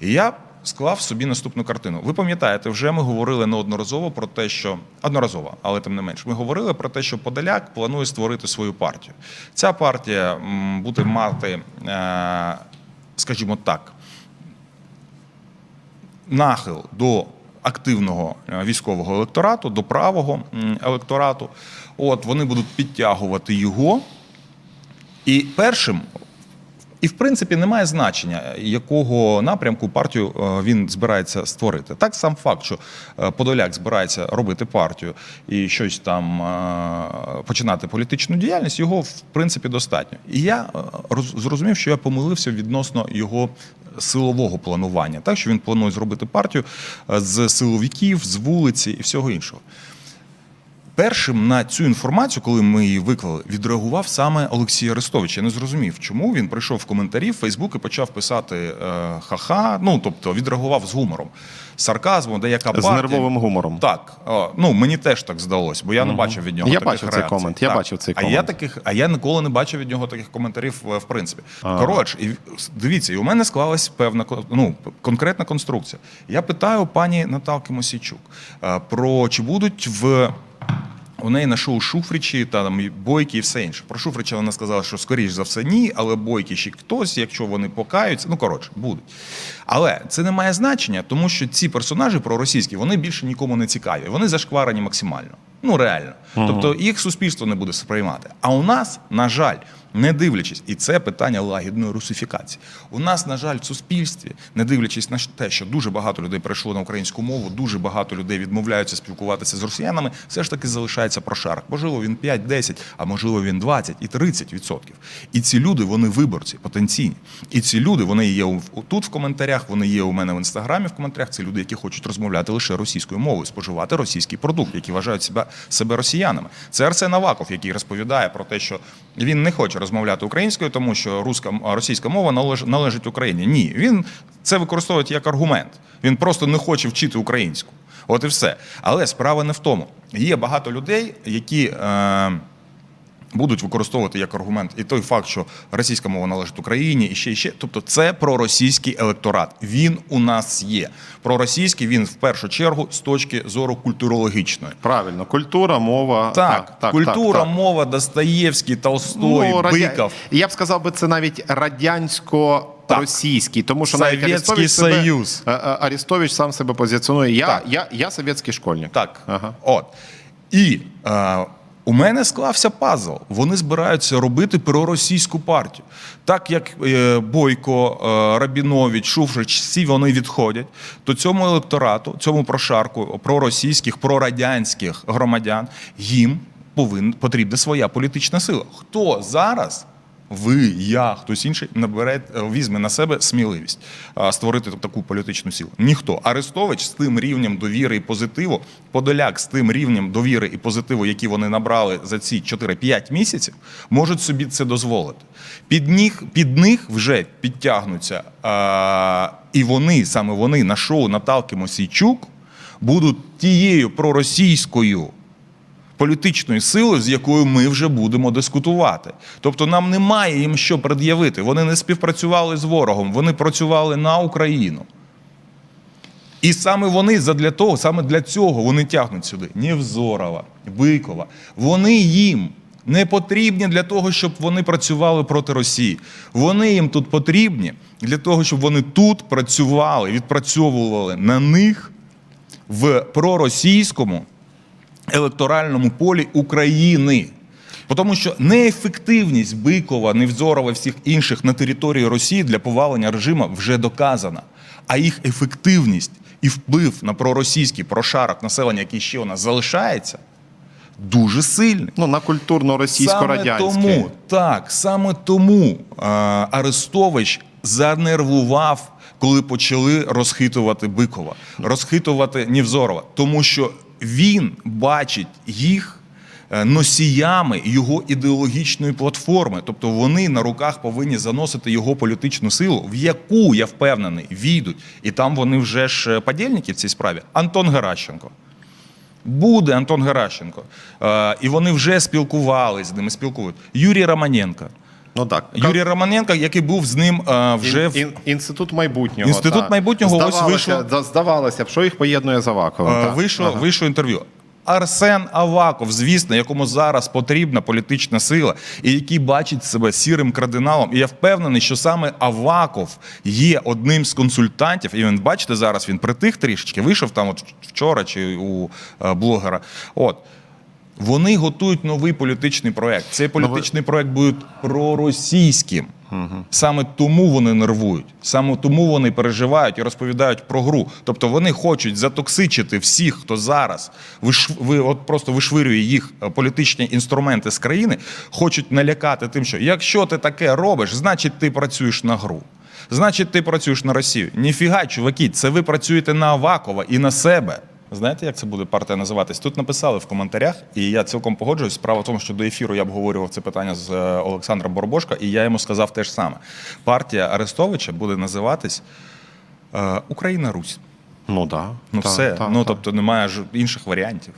І я склав собі наступну картину. Ви пам'ятаєте, вже ми говорили неодноразово про те, що одноразово, але тим не менш, ми говорили про те, що Подоляк планує створити свою партію. Ця партія буде мати, е, скажімо так, нахил до активного е, військового електорату, до правого електорату. От вони будуть підтягувати його. І першим, і в принципі немає значення, якого напрямку партію е, він збирається створити. Так сам факт, що е, Подоляк збирається робити партію і щось там е, починати політичну діяльність, його в принципі достатньо. І я роз- зрозумів, що я помилився відносно його силового планування, так що він планує зробити партію з силовиків, з вулиці і всього іншого. Першим на цю інформацію, коли ми її виклали, відреагував саме Олексій Арестович. Я не зрозумів, чому він прийшов в коментарі в Фейсбук і почав писати е, ха-ха. Ну тобто відреагував з гумором, сарказмом, деяка З партія. нервовим гумором. Так, ну мені теж так здалося, бо я не бачив від нього Я таких бачив цей реакцій. комент, я Так. бачив цей А я таких, а я ніколи не бачив від нього таких коментарів е, в принципі. Коротше, і дивіться, і у мене склалась певна ну, конкретна конструкція. Я питаю пані Наталки Мосійчук е, про чи будуть в. У неї на шоу Шуфричі та там бойки і все інше. Про Шуфрича вона сказала, що скоріш за все ні, але бойки ще хтось, якщо вони покаються, ну коротше, будуть. Але це не має значення, тому що ці персонажі проросійські вони більше нікому не цікаві. Вони зашкварені максимально. Ну реально. Тобто їх суспільство не буде сприймати. А у нас, на жаль, не дивлячись, і це питання лагідної русифікації. У нас, на жаль, в суспільстві, не дивлячись на те, що дуже багато людей перейшло на українську мову, дуже багато людей відмовляються спілкуватися з росіянами, все ж таки залишається прошарок. Можливо, він 5-10, а можливо, він 20 і 30 відсотків. І ці люди, вони виборці, потенційні. І ці люди, вони є тут в коментарях, вони є у мене в інстаграмі в коментарях. Це люди, які хочуть розмовляти лише російською мовою, споживати російський продукт, які вважають себе, себе росіянами. Це Арсен Аваков, який розповідає про те, що він не хоче розмовляти українською, тому що руська російська мова належ- належить Україні. Ні, він це використовує як аргумент. Він просто не хоче вчити українську. От і все. Але справа не в тому. Є багато людей, які. Е, будуть використовувати як аргумент і той факт, що російська мова належить Україні, і ще і ще. Тобто, це проросійський електорат. Він у нас є. Проросійський він в першу чергу з точки зору культурологічної. Правильно, культура, мова. Так, культура, мова, Достоєвський, Толстой, Ну, радя- Я б сказав би, це навіть радянсько-російський, тому що навіть Совєтський Арестович себе, Союз. Е, е, Арестович сам себе позиціонує. Я, Так. я, я совєтський школьник. Так, Ага. от. І е, у мене склався пазл. Вони збираються робити проросійську партію. Так як е, Бойко, е, Рабінович, Шуфрич, всі вони відходять, то цьому електорату, цьому прошарку проросійських, прорадянських громадян їм повин, потрібна своя політична сила. Хто зараз? Ви, я, хтось інший набере, візьме на себе сміливість створити таку політичну силу. Ніхто. Арестович з тим рівнем довіри і позитиву, Подоляк з тим рівнем довіри і позитиву, які вони набрали за ці 4-5 місяців, можуть собі це дозволити. Під них, під них вже підтягнуться, а, і вони, саме вони, на шоу Наталки Мосійчук, будуть тією проросійською політичної сили, з якою ми вже будемо дискутувати. Тобто нам немає їм що пред'явити. Вони не співпрацювали з ворогом, вони працювали на Україну. І саме вони задля того, саме для цього вони тягнуть сюди Нєвзорова, Бикова. Вони їм не потрібні для того, щоб вони працювали проти Росії. Вони їм тут потрібні для того, щоб вони тут працювали, відпрацьовували на них в проросійському електоральному полі України. Тому що неефективність Бикова, Невзорова і всіх інших на території Росії для повалення режиму вже доказана. А їх ефективність і вплив на проросійський прошарок населення, який ще у нас залишається, дуже сильний. Ну, на культурно-російсько-радянське. Саме тому, так, саме тому а, Арестович занервував, коли почали розхитувати Бикова, розхитувати Нівзорова, тому що він бачить їх е, носіями його ідеологічної платформи. Тобто вони на руках повинні заносити його політичну силу, в яку я впевнений, війдуть. І там вони вже ж е, подільники в цій справі. Антон Геращенко. Буде Антон Геращенко. Е, і вони вже спілкувалися з ними, спілкують. Юрій Романенко. Ну так. Юрій Романенко, який був з ним е, вже в Ін- інститут майбутнього. Інститут так. майбутнього, ось Здавалося, вийшло- Здавалося б, що їх поєднує з Аваковим. Е, так. Вийшло, Ага. вийшло інтерв'ю. Арсен Аваков, звісно, якому зараз потрібна політична сила, і який бачить себе сірим кардиналом. І я впевнений, що саме Аваков є одним з консультантів. І він, бачите, зараз він притих трішечки, вийшов там от вчора чи у е, блогера. От. Вони готують новий політичний проект. Цей політичний проект буде проросійським. Саме тому вони нервують, саме тому вони переживають і розповідають про гру. Тобто вони хочуть затоксичити всіх, хто зараз виш... ви от просто вишвирює їх е, політичні інструменти з країни, хочуть налякати тим, що якщо ти таке робиш, значить ти працюєш на гру. Значить, ти працюєш на Росію. Ніфіга, чуваки, це ви працюєте на Авакова і на себе. Знаєте, як це буде партія називатись? Тут написали в коментарях, і я цілком погоджуюсь. Справа в тому, що до ефіру я обговорював це питання з е, Олександром Борбошко, і я йому сказав те ж саме. Партія Арестовича буде називатись е, Україна Русь. Ну да. Ну та, все. Та, ну тобто немає ж інших варіантів.